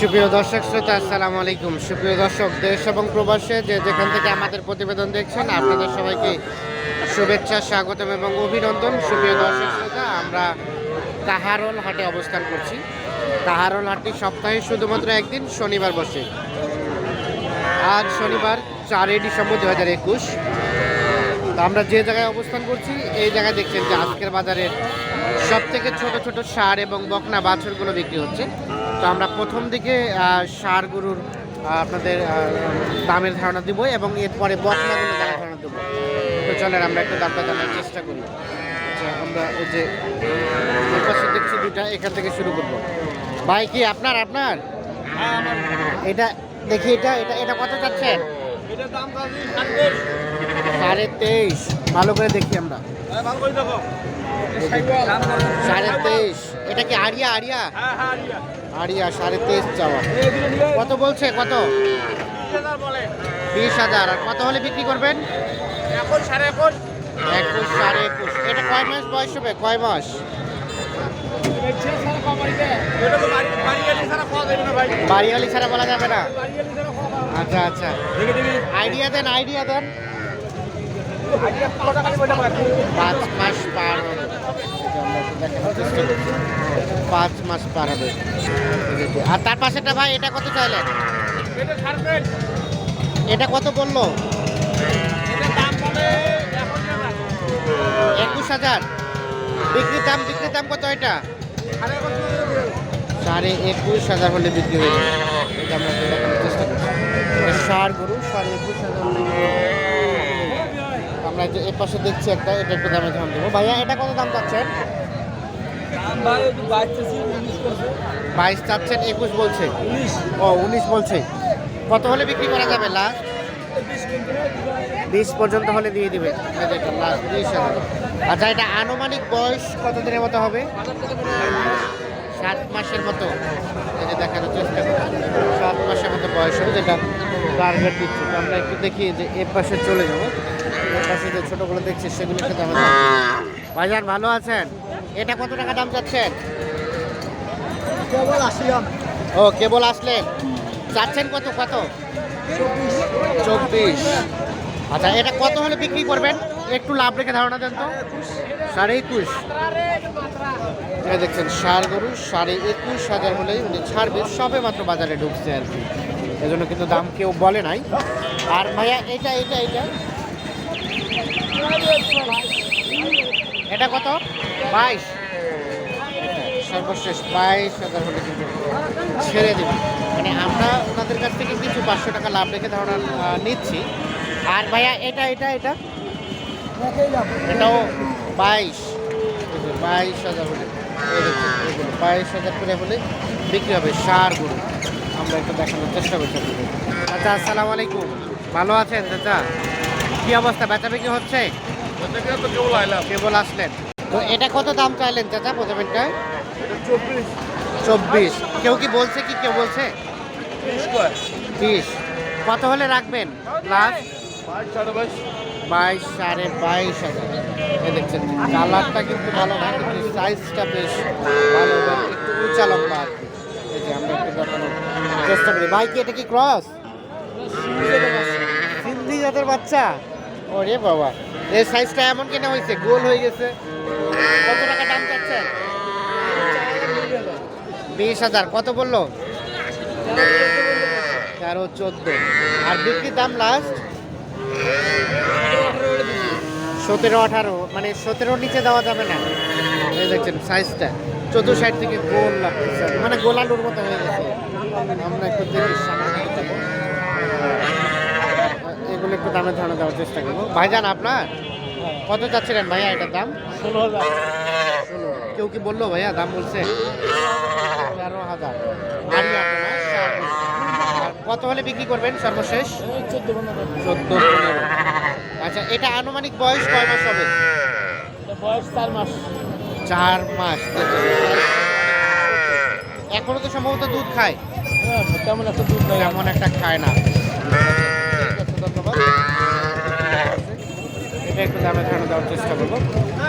সুপ্রিয় দর্শক শ্রোতা, আসসালামু আলাইকুম। সুপ্রিয় দর্শক, দেশ এবং প্রবাসে যে যেখান থেকে আমাদের প্রতিবেদন দেখছেন, আপনাদের সবাইকে শুভেচ্ছা, স্বাগতম এবং অভিনন্দন। সুপ্রিয় দর্শক শ্রোতা, আমরা কাহারোল হাটে অবস্থান করছি। কাহারোল হাটটি সপ্তাহে শুধুমাত্র একদিন, শনিবার বসে। আজ শনিবার চারই ডিসেম্বর দু হাজার একুশ। আমরা যে জায়গায় অবস্থান করছি, এই জায়গায় দেখছেন যে আজকের বাজারের সব থেকে ছোট ছোট সার এবং বকনা বাছুরগুলো বিক্রি হচ্ছে। তো আমরা প্রথম দিকে ষাঁড় গরুর আপনাদের দামের ধারণা দিব এবং এরপরে বকনাগুলো দামের ধারণা দেবো। তো চলেন আমরা একটু দামটা জানার চেষ্টা করি। আচ্ছা আমরা ওই যে পাশে দেখছি দুটা এখান থেকে শুরু করব। ভাই কি আপনার আপনার? এটা দেখি এটা এটা এটা কত চাচ্ছেন? সাতবেশ সাড়ে তেইশ। ভালো করে দেখি আমরা। দেখো। সাড়ে তেইশ। এটা কি আরিয়া আরিয়া। আরিয়া সাড়ে তেইশ চাওয়া। কত বলছে? কত? বিশ হাজার। আর কত হলে বিক্রি করবেন? এখন সাড়ে এখন একুশ সাড়ে একুশ। এটা কয় মাস বয়স হবে? কয় মাস? বাড়িয়ালি ছাড়া বলা যাবে না। আচ্ছা আচ্ছা। আইডিয়া দেন আইডিয়া দেন। পাঁচ মাস পার হবে। পাঁচ মাস পার হবে। আর তার পাশেটা ভাই এটা কত চাইলেন এটা কত বলল? একুশ হাজার। বিক্রির দাম বিক্রির দাম কত এটা? সাড়ে একুশ হাজার হলে বিক্রি হয়ে যাবে। এটা আমরা চেষ্টা করছি। এটা ষাঁড় গরু সাড়ে একুশ হাজার। আমরা যে এ পাশে দেখছি একটা এটা একটু দামে দাম দেবো। ভাইয়া এটা কত দাম চাচ্ছেন দাম ভাই একটু বাড়তেছি উনিশ করছে বাইশ চাচ্ছেন একুশ বলছে। ও উনিশ বলছে। কত হলে বিক্রি করা যাবে লাস্ট বিশ পর্যন্ত হলে দিয়ে দিবে। লাস্ট বিশ আচ্ছা এটা আনুমানিক বয়স কত দিনের মতো হবে? সাত মাসের মতো। এই যে দেখানোর চেষ্টা করি সাত মাসের মতো বয়স হবে যেটা টার্গেট দিচ্ছে। তো আমরা একটু দেখি যে এর পাশে চলে যাব। এর পাশে যে ছোটোগুলো দেখছি সেগুলো দামে দাম ভাইজান ভালো আছেন? এটা কত টাকা দাম চাচ্ছেন কেবল আসিলাম ও কেবল আসলেন চাচ্ছেন কত কত? চব্বিশ। আচ্ছা এটা কত হলে বিক্রি করবেন? একটু লাভ রেখে ধারণা দেন তো। সাড়ে একুশ। দেখছেন সার গরু সাড়ে একুশ হাজার হলেই উনি ছাড়বে সবে মাত্র বাজারে ঢুকছে আর কি। এজন্য কিন্তু দাম কেউ বলে নাই। আর ভাইয়া এটা এটা এটা এটা কত? বাইশ। সর্বশেষ বাইশ হাজার হলে কিন্তু ছেড়ে দেবে। মানে আমরা ওনাদের কাছ থেকে কিছু পাঁচশো টাকা লাভ রেখে ধারণা নিচ্ছি। আর ভাইয়া এটা এটা এটা? এটাও বাইশ। বাইশ হাজার হলে বাইশ হাজার করে হলে বিক্রি হবে সার গরু। আমরা একটু দেখানোর চেষ্টা করছি আচ্ছা আসসালামু আলাইকুম। ভালো আছেন চাচা? কী অবস্থা বেচা বিক্রি হচ্ছে? কেবল আসলেন। তো এটা কত দাম চাইলেন চাচা প্রথমেরটা চব্বিশ। কেউ কি বলছে কি? কেউ বলছে? বিশ কত হলে রাখবেন? লাস্ট বাইশ সাড়ে বাইশ হাজার। দেখছেন কালারটা কিন্তু ভালো না কিন্তু সাইজটা বেশ ভালো একটু উঁচা লম্বা আর কি। এই যে আমরা একটু দেখানোর চেষ্টা করি। ভাই কি এটা কি ক্রস? সিন্ধি জাতের বাচ্চা? ওরে বাবা। এই সাইজটা এমন কেন হয়েছে গোল হয়ে গেছে। বিশ হাজার, কত বলল? তেরো, চোদ্দ। আর বিক্রির দাম লাস্ট সতেরো, আঠারো। মানে সতেরো নিচে দেওয়া যাবে না। দেখছেন সাইজটা চোদ্দ সাইড থেকে গোল লাগতেছে। মানে গোলালুর মতো হয়ে গেছে। আমরা একটু। এগুলো একটু দামে ধারণা দেওয়ার চেষ্টা করব। ভাইজান, আপনার? কত চাচ্ছিলেন ভাইয়া এটার দাম? ষোলো হাজার। ষোলো কেউ কি বলল ভাইয়া দাম বলছে? তেরো হাজার। কত হলে বিক্রি করবেন সর্বশেষ? চোদ্দ পনেরো আচ্ছা এটা আনুমানিক বয়স কয় মাস হবে? বয়স চার মাস। চার মাস। এখনও তো সম্ভবত দুধ খায়। হ্যাঁ তেমন একটা দুধ তেমন একটা খায় না। ধন্যবাদ। এটা একটু দামে ধারণা দেওয়ার চেষ্টা করব।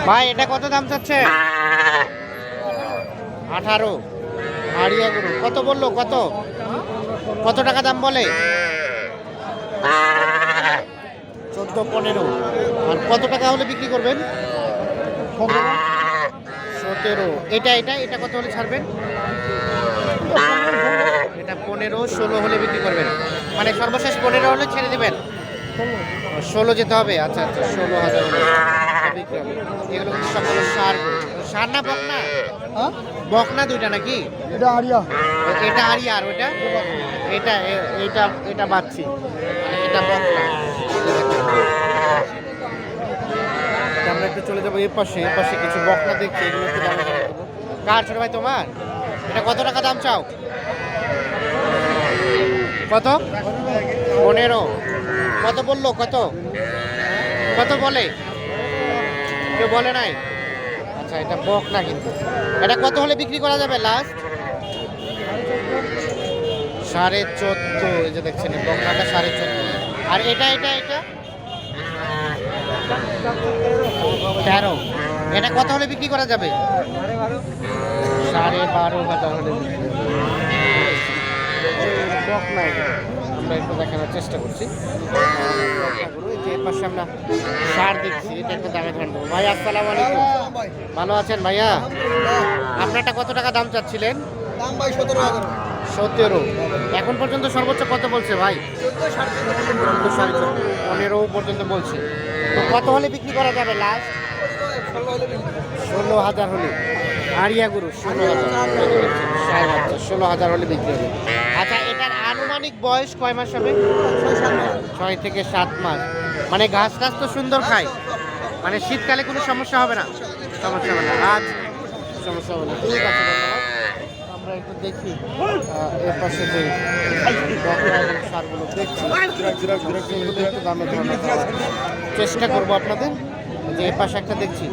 ভাই, এটা কত দাম চাচ্ছে? আঠারো। আড়িয়া গরু। কত বলল? কত? কত টাকা দাম বলে? চোদ্দ, পনেরো। আর কত টাকা হলে বিক্রি করবেন? সতেরো। এটা এটা এটা কত হলে ছাড়বেন? এটা পনেরো, ষোলো হলে বিক্রি করবেন। মানে সর্বশেষ পনেরো হলে ছেড়ে দেবেন। ষোলো যেতে হবে? আচ্ছা আচ্ছা ষোলো হাজার হলে। এগুলো সকল সার সার না বকনা বকনা দুইটা নাকি? এটা আরিয়া। এটা আরি আর ওটা এটা এটা এটা বাচ্চি। এটা বকনা আমরা একটু চলে যাব এর পাশে। এর পাশে কিছু বকনা দেখছি এগুলো একটু দাম কার ছোট ভাই তোমার? এটা কত টাকা দাম চাও? কত? পনেরো। কত বলল, কত? কত বলে? কেউ বলে নাই? আচ্ছা এটা বক না কিন্তু। এটা কত হলে বিক্রি করা যাবে লাস্ট সাড়ে চোদ্দ, এই যে দেখছেন বকনাটা সাড়ে চোদ্দ। আর এটা এটা এটা? তেরো। এটা কত হলে বিক্রি করা যাবে? সাড়ে বারো হাজার হলে বিক্রি। বকনা। আমরা একটু দেখানোর চেষ্টা করছি। এর পাশে আমরা সার এটা একটু দামে ধান ভাই আসসালামু আলাইকুম। ভালো আছেন ভাইয়া? আপনারটা কত টাকা দাম চাচ্ছিলেন? দাম ভাই সতেরো হাজার। সতেরো। এখন পর্যন্ত সর্বোচ্চ কত বলছে ভাই? পনেরো পর্যন্ত বলছে। তো কত হলে বিক্রি করা যাবে লাস্ট ষোলো হাজার হলে। আরিয়া গুরু ষোলো হাজার। ষোলো হাজার হলে বিক্রি হবে। আনুমানিক বয়স কয় মাস হবে? ছয় থেকে সাত মাস। মানে ঘাস টাস তো সুন্দর খায়। মানে শীতকালে কোনো সমস্যা হবে না? সমস্যা হবে না। আজ সমস্যা হবে না। ঠিক আছে আমরা একটু দেখি এর পাশে যে সারগুলো দেখছি, সেগুলো একটু দামে চেষ্টা করব আপনাদের যে এর পাশে একটা দেখছি।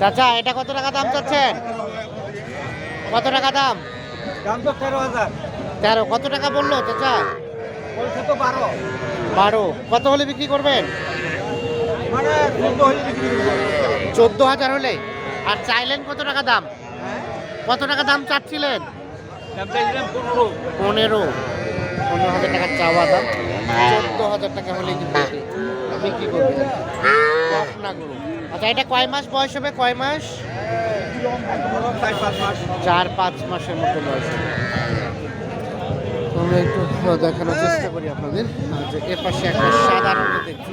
চাচা, এটা কত টাকা দাম চাচ্ছেন? কত টাকা দাম? দাম তো তেরো হাজার। তেরো কত টাকা বলল চাচা? বলছে তো বারো। বারো কত হলে বিক্রি করবেন? মানে চোদ্দ হলে বিক্রি চোদ্দ হাজার হলে? আর চাইলেন কত টাকা দাম? কত টাকা দাম চাচ্ছিলেন? পনেরো। পনেরো। হাজার টাকা চাওয়া দাম। চোদ্দ হাজার টাকা হলে কিন্তু এটি বিক্রি করবে বকনাগুলো আচ্ছা এটা কয় মাস বয়স হবে? কয় মাস? চার পাঁচ মাস। চার পাঁচ মাসের মতো বয়স হবে। আমরা একটু দেখানোর চেষ্টা করি আপনাদের। যে এর পাশে একটা সাদা রঙের দেখছি।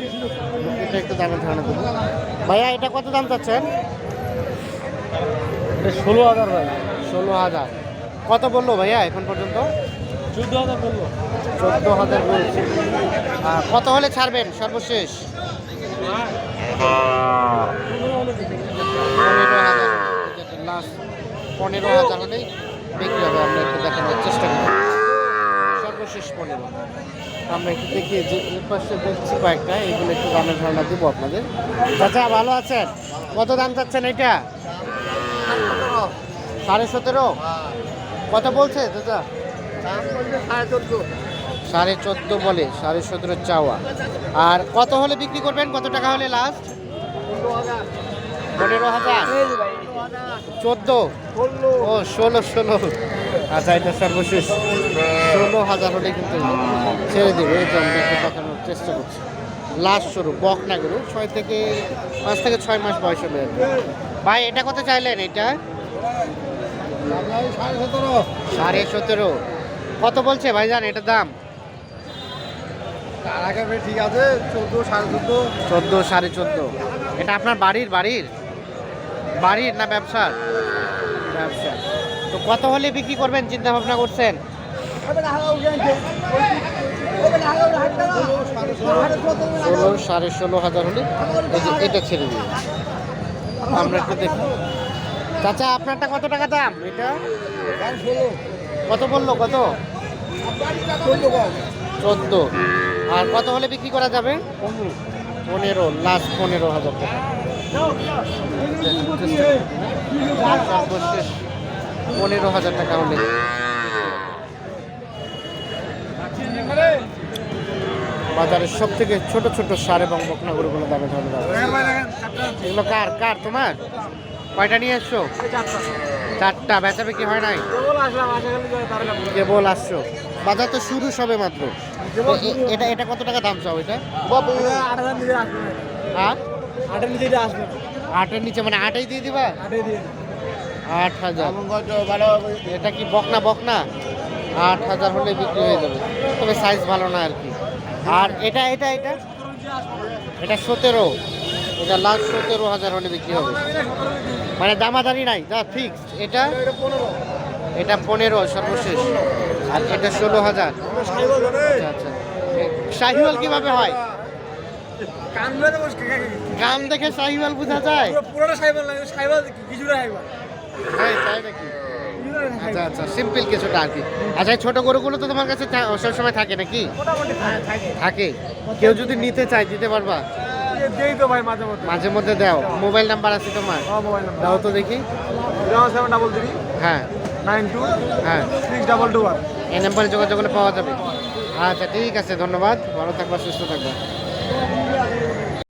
এটা একটু দামের ধারণা দেবো। ভাইয়া এটা কত দাম চাচ্ছেন? ষোলো হাজার ভাই। ষোলো হাজার। কত বলল ভাইয়া এখন পর্যন্ত? চোদ্দ হাজার বলল। চোদ্দ হাজার বলছে। কত হলে ছাড়বেন সর্বশেষ? পনেরো হাজার। হলেই বিক্রি হবে। আমরা একটু দেখানোর চেষ্টা করি সর্বশেষ পনেরো আমরা একটু দেখি যে পাশে দেখছি কয়েকটা, এগুলো একটু দামের ধারণা দেবো আপনাদের। চাচা, ভালো আছেন? কত দাম চাচ্ছেন এটা সাড়ে সতেরো? কত বলছে চোদ্দ সাড়ে চোদ্দ বলে, সাড়ে সতেরো চাওয়া। আর কত হলে বিক্রি করবেন? কত টাকা হলে লাস্ট পনেরো হাজার। চোদ্দ? ও ষোলো ষোলো। আচ্ছা এটা সর্বশেষ ষোলো হাজার হলে কিন্তু ছেড়ে দেবে। এই দেখানোর চেষ্টা করছি। লাস্ট শুরু বক না গরু ছয় থেকে পাঁচ থেকে ছয় মাস বয়স হবে। ভাই এটা কত চাইলেন এটা? সাড়ে সতেরো। সাড়ে সতেরো কত বলছে ভাই ভাইজান এটার দাম? ঠিক আছে চোদ্দ সাড়ে চোদ্দ। চোদ্দ সাড়ে চোদ্দ। এটা আপনার বাড়ির বাড়ির? বাড়ির না ব্যবসার? ব্যবসা। তো কত হলে বিক্রি করবেন, চিন্তা ভাবনা করছেন? সাড়ে ষোলো হাজার হলে এটা ছেড়ে দিন। আমরা একটু দেখি। চাচা, আপনারটা কত টাকা দাম? এটা? কত বলল, কত? চোদ্দ। আর কত হলে বিক্রি করা যাবে? পনেরো। লাস্ট পনেরো হাজার টাকা। সর্বশেষ পনেরো হাজার টাকা হলে। বাজারের সব থেকে ছোট ছোট সার এবং বকনা গরুগুলো দামে ধরে দাম এগুলো কার? কার তোমার? কয়টা নিয়ে এসছো? চারটা। বেচা বিক্রি হয় নাই? কেবল আসছো। বাজার তো শুরু সবে মাত্র। এটা এটা কত টাকা দাম চাও এটা? হ্যাঁ? আটের নিচে আসবে। আটের নিচে মানে আটাই দিয়ে দিবা? আটে দিয়ে আট হাজার। এটা কি বকনা বকনা? আট হাজার হলে বিক্রি হয়ে যাবে। তবে সাইজ ভালো না আর কি। আর এটা এটা এটা? এটা সতেরো। এটা লাস্ট সতেরো হাজার হলে বিক্রি হবে। মানে দামাদারি নাই যা ফিক্স এটা? এটা পনেরো সর্বশেষ। আর এটা ষোলো হাজার। আচ্ছা আচ্ছা। শাহিওয়াল কীভাবে হয়? গাম দেখে শাহিওয়াল বোঝা যায়। পুরোটা সাইবার লাগে কিছুটা সাইবার হ্যাঁ তাই নাকি? আচ্ছা আচ্ছা সিম্পল কিছুটা আর কি। আচ্ছা ছোট গরুগুলো তো তোমার কাছে থা- সবসময় থাকে নাকি? মোটামুটি থাকে। কেউ যদি নিতে চায় দিতে পারবা? মাঝে মধ্যে। মাঝে মধ্যে দাও। মোবাইল নাম্বার আছে তোমার? Mobile number. দাও তো দেখি। ডাবল থ্রি হ্যাঁ। নাইন টু হ্যাঁ। Six double two one. এই নাম্বারে যোগাযোগ করলে পাওয়া যাবে। আচ্ছা ঠিক আছে ধন্যবাদ। ভালো থাকবা সুস্থ থাকবা।